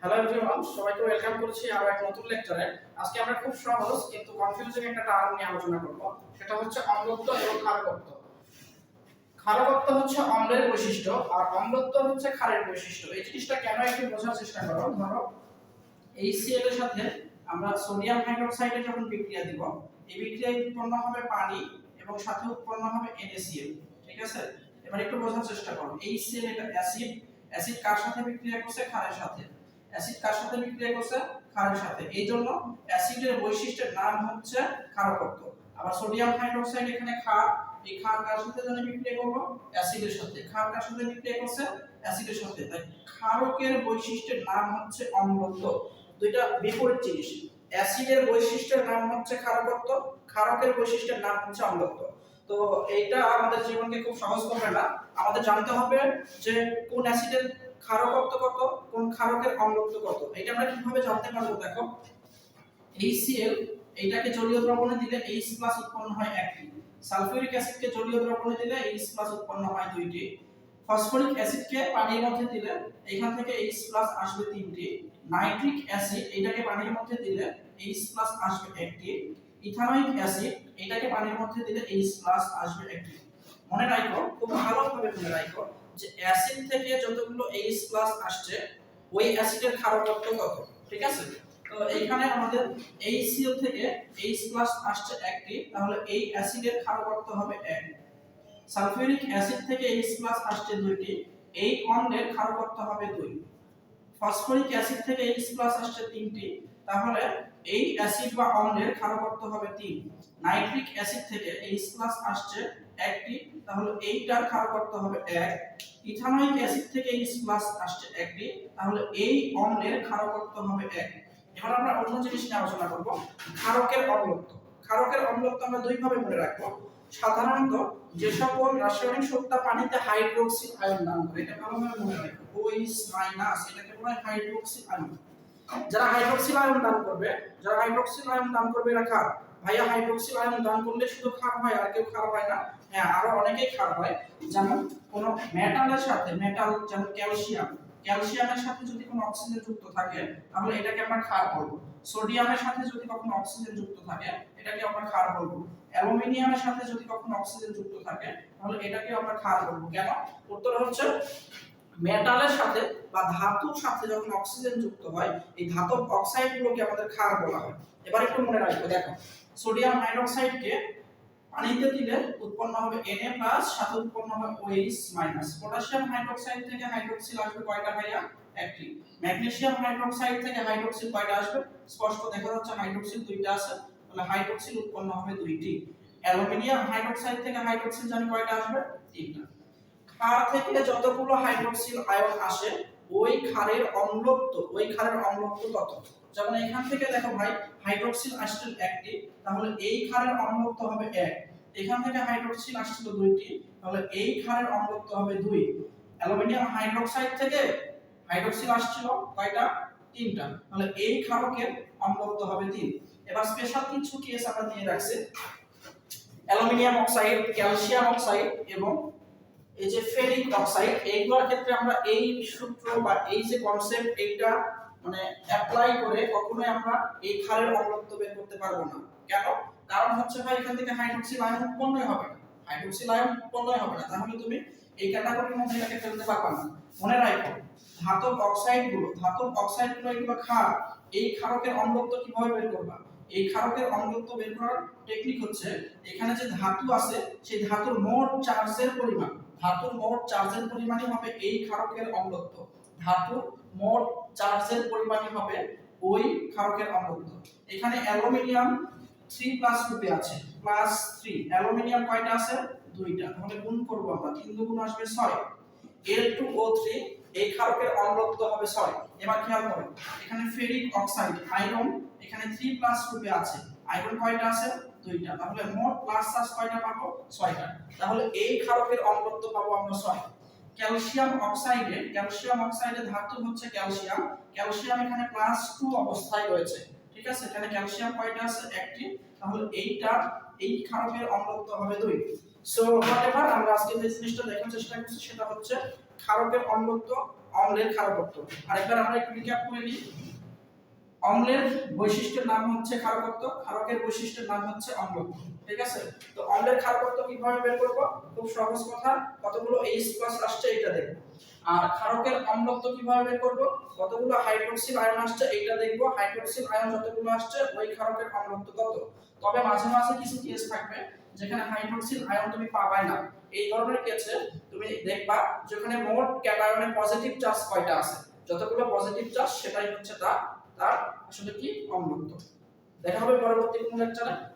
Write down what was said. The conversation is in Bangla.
হ্যালো এভরিওয়ান সবাইকে ওয়েলকাম করছি আরও এক নতুন লেকচারে আজকে আমরা খুব সহজ কিন্তু কনফিউজিং একটা টার্ম নিয়ে আলোচনা করব। সেটা হচ্ছে অম্লত্ব এবং ক্ষারকত্ব ক্ষারকত্ব হচ্ছে অম্লের বৈশিষ্ট্য আর অম্লত্ব হচ্ছে ক্ষারের বৈশিষ্ট্য। এই জিনিসটা কেন একটু বোঝার চেষ্টা করো? ধরো HCl এর সাথে আমরা সোডিয়াম হাইড্রোক্সাইডে যখন বিক্রিয়া দিব, এই বিক্রিয়ায় উৎপন্ন হবে পানি এবং সাথে উৎপন্ন হবে NaCl, ঠিক আছে? এবার একটু বোঝার চেষ্টা করো। HCl এটা অ্যাসিড অ্যাসিড কার সাথে বিক্রিয়া করছে? ক্ষারের সাথে। অ্যাসিড কার সাথে বিক্রিয়া করছে? ক্ষারের সাথে। এই জন্য অ্যাসিডের বৈশিষ্ট্যের নাম হচ্ছে ক্ষারকত্ব আবার সোডিয়াম হাইড্রোক্সাইড এখানে ক্ষার এই ক্ষার কার সাথে জানে বিক্রিয়া করল অ্যাসিডের সাথে। ক্ষার কার সাথে বিক্রিয়া করছে? অ্যাসিডের সাথে। তাই ক্ষারকের বৈশিষ্ট্যের নাম হচ্ছে অম্লত্ব। দুইটা বিপরীত জিনিস। অ্যাসিডের বৈশিষ্ট্যের নাম হচ্ছে ক্ষারকত্ব ক্ষারকের বৈশিষ্ট্যের নাম হচ্ছে অম্লত্ব। তো এইটা আমাদের জীবনকে খুব সহজ করবে না। আমাদের জানতে হবে যে কোন অ্যাসিডের ক্ষারকত্ব কত? কোন ক্ষারকের অম্লত্ব কত? এটা আমরা কীভাবে জানতে পারব, দেখো? HCl এইটাকে জলীয় দ্রবণে দিলে H উৎপন্ন হয় একটি। সালফিউরিক অ্যাসিডকে জলীয় দ্রবণে দিলে H উৎপন্ন হয় দুইটি। ফসফরিক অ্যাসিডকে পানির মধ্যে দিলে এখান থেকে H আসবে তিনটি। নাইট্রিক অ্যাসিড এটাকে পানির মধ্যে দিলে H আসবে একটি। ইথানোয়িক অ্যাসিড এটাকে পানির মধ্যে দিলে H আসবে একটি। মনে রাখো, খুব ভালোভাবে মনে রাখো যে অ্যাসিড থেকে যতগুলো H আসছে, ওই অ্যাসিডের ক্ষারকত্ব কত? ঠিক আছে? তো এইখানে আমাদের HCl থেকে H আসছে একটি, তাহলে এই অ্যাসিডের ক্ষারকত্ব হবে এক। সালফিউরিক অ্যাসিড থেকে H আসছে দুইটি, এই অম্লের ক্ষারকত্ব হবে দুই। ফসফরিক অ্যাসিড থেকে H আসছে তিনটি, তাহলে এই অ্যাসিড বা অম্লের ক্ষারকত্ব হবে তিন। নাইট্রিক অ্যাসিড থেকে H আসছে একটি তাহলে এইটার ক্ষারকত্ব হবে এক। ইথানোয়িক অ্যাসিড থেকে H প্লাস আসছে একটি তাহলে এই অম্লের ক্ষারকত্ব হবে এক। এবার আমরা অন্য জিনিস নিয়ে আলোচনা করব, ক্ষারকের অম্লত্ব। ক্ষারকের অম্লত্ব আমরা দুই ভাবে মনে রাখব। সাধারণত যে সকল রাসায়নিক সত্তা পানিতে হাইড্রোক্সিল আয়ন দান করে, এটা ভালোভাবে মনে রাখব ওইস মাইনাস এটাকে বলা হয় হাইড্রোক্সিল আয়ন। যারা হাইড্রোক্সিল আয়ন দান করবে, যারা হাইড্রোক্সিল আয়ন দান করবে, এরা খার ভাইয়া হাইড্রোক্সিল আয়ন দান করলে শুধু খার হয়, আর কেউ খার হয় না। হ্যাঁ আরও অনেকেই খার হয়। যেমন কোন মেটালের সাথে মেটাল যেমন ক্যালসিয়াম ক্যালসিয়ামের সাথে যদি কোনো অক্সিজেন যুক্ত থাকে, তাহলে এটাকে আমরা ক্ষার বলব। সোডিয়ামের সাথে যদি কখনো অক্সিজেন যুক্ত থাকে, এটাকে আমরা ক্ষার বলব। অ্যালুমিনিয়ামের সাথে যদি কখনো অক্সিজেন যুক্ত থাকে, তাহলে এটাকে আমরা ক্ষার বলব। কেন? উত্তর হচ্ছে মেটালের সাথে বা ধাতুর সাথে যখন অক্সিজেন যুক্ত হয়, এই ধাতব অক্সাইড গুলোকে আমাদের ক্ষার বলা হয়। এবার একটু মনে রাখব, দেখো। সোডিয়াম হাইড্রোক্সাইডকে পানিতে দিলে উৎপন্ন হবে Na সাথে উৎপন্ন হবে OH পটাশিয়াম হাইড্রোক্সাইড থেকে হাইড্রোক্সিল আসবে কয়টা ভাইয়া? একটি। ম্যাগনেসিয়াম হাইড্রোক্সাইড থেকে হাইড্রোক্সিল কয়টা আসবে? স্পষ্ট দেখা যাচ্ছে হাইড্রোক্সিল দুইটা আছে, তাহলে হাইড্রোক্সিল উৎপন্ন হবে দুইটি। অ্যালুমিনিয়াম হাইড্রোক্সাইড থেকে হাইড্রোক্সিল জানি কয়টা আসবে? তিনটা। ক্ষার থেকে যতগুলো হাইড্রোক্সিল আয়ন আসে, ওই ক্ষারের অম্লত্ব, ওই ক্ষারের অম্লত্ব কত? যেমন এখান থেকে দেখো ভাই হাইড্রোক্সিল আসছিল একটি, তাহলে এই ক্ষারের অম্লত্ব হবে এক। এখান থেকে হাইড্রোক্সিল আসছিল দুইটি, তাহলে এই ক্ষারের অম্লত্ব হবে দুই। অ্যালুমিনিয়াম হাইড্রোক্সাইড থেকে হাইড্রোক্সিল আসছিল কয়টা? তিনটা। তাহলে এই ক্ষারকের অম্লত্ব হবে তিন। এবার স্পেশাল কিছু কেস আমরা দিয়ে রাখছি। অ্যালুমিনিয়াম অক্সাইড, ক্যালসিয়াম অক্সাইড এবং এই যে ফেরিক অক্সাইড, এইগুলোর ক্ষেত্রে আমরা এই সূত্র বা এই যে কনসেপ্ট এইটা মানে অ্যাপ্লাই করে কখনোই আমরা এই ক্ষারের অম্লত্ব বের করতে পারব না। কেন? কারণ হচ্ছে ভাই, এখান থেকে হাইড্রোক্সিল আয়ন উৎপন্নই হবে না। হাইড্রোক্সিল আয়ন উৎপন্নই হবে না। তাহলে তুমি এই ক্যাটাগরির মধ্যে এটাকে ফেলতে পারবে না। মনে রাখো, ধাতব অক্সাইডগুলো ধাতব অক্সাইডগুলো এগুলো ক্ষার এই ক্ষারকের অম্লত্ব কীভাবে বের করবা? এই ক্ষারকের অম্লত্ব বের করার টেকনিক হচ্ছে, এখানে যে ধাতু আছে, সেই ধাতুর মোট চার্জের পরিমাণ, ধাতুর মোট চার্জের পরিমাণই হবে এই ক্ষারকের অম্লত্ব ধাতুর মোট চার্জের পরিমাণই হবে ওই ক্ষারকের অম্লত্ব এখানে অ্যালুমিনিয়াম থ্রি প্লাস রূপে আছে, প্লাস থ্রি। অ্যালুমিনিয়াম কয়টা আছে? দুইটা। তাহলে গুণ করব আমরা, তিন দুগুণ আসবে ছয়। এল টু ও থ্রি, এই ক্ষারকের অম্লত্ব হবে ছয়। এবার খেয়াল করো, এখানে ফেরিক অক্সাইড, আয়রন, এখানে থ্রি প্লাস রূপে আছে। আয়রন কয়টা আছে? দুইটা। তাহলে মোট প্লাস চার্জ কয়টা পাবো? ছয়টা। তাহলে এই ক্ষারকের অম্লত্ব পাবো আমরা ছয়। ক্যালসিয়াম অক্সাইডে ক্যালসিয়াম অক্সাইডে ধাতু হচ্ছে ক্যালসিয়াম। ক্যালসিয়াম এখানে প্লাস টু অবস্থায় রয়েছে। ঠিক আছে? এখানে ক্যালসিয়াম কয়টা আছে? একটি। তাহলে এইটা, এই ক্ষারকের অম্লত্ব হবে দুই। সো হোয়াটএভার আমরা আজকে যে জিনিসটা দেখার চেষ্টা করছি, সেটা হচ্ছে ক্ষারকের অম্লত্ব, অম্লের ক্ষারকত্ব আরেকবার আমরা একটু রিক্যাপ করে নিই। অম্লের বৈশিষ্ট্যের নাম হচ্ছে ক্ষারকত্ব ক্ষারকের বৈশিষ্ট্যের নাম হচ্ছে অম্লত্ব। ঠিক আছে? তো অম্লের ক্ষারকত্ব কীভাবে বের করব? খুব সহজ কথা। কতগুলো H আসছে এটা দেখব। আর ক্ষারকের অম্লত্ব কীভাবে বের করব? কতগুলো হাইড্রোক্সিল আয়ন আসছে এটা দেখব। হাইড্রোক্সিল আয়ন যতগুলো আসছে, ওই ক্ষারকের অম্লত্ব কত? তবে মাঝে মাঝে কিছু কেস থাকবে, যেখানে হাইড্রোক্সিল আয়ন তুমি পাবাই না। এই ধরনের কেসে তুমি দেখবা, যেখানে মোট ক্যাটায়নে পজিটিভ চার্জ কয়টা আছে? যতগুলো পজিটিভ চার্জ সেটাই হচ্ছে তার তার আসলে কি অম্লত্ব। দেখা হবে পরবর্তী কোনো লেকচারে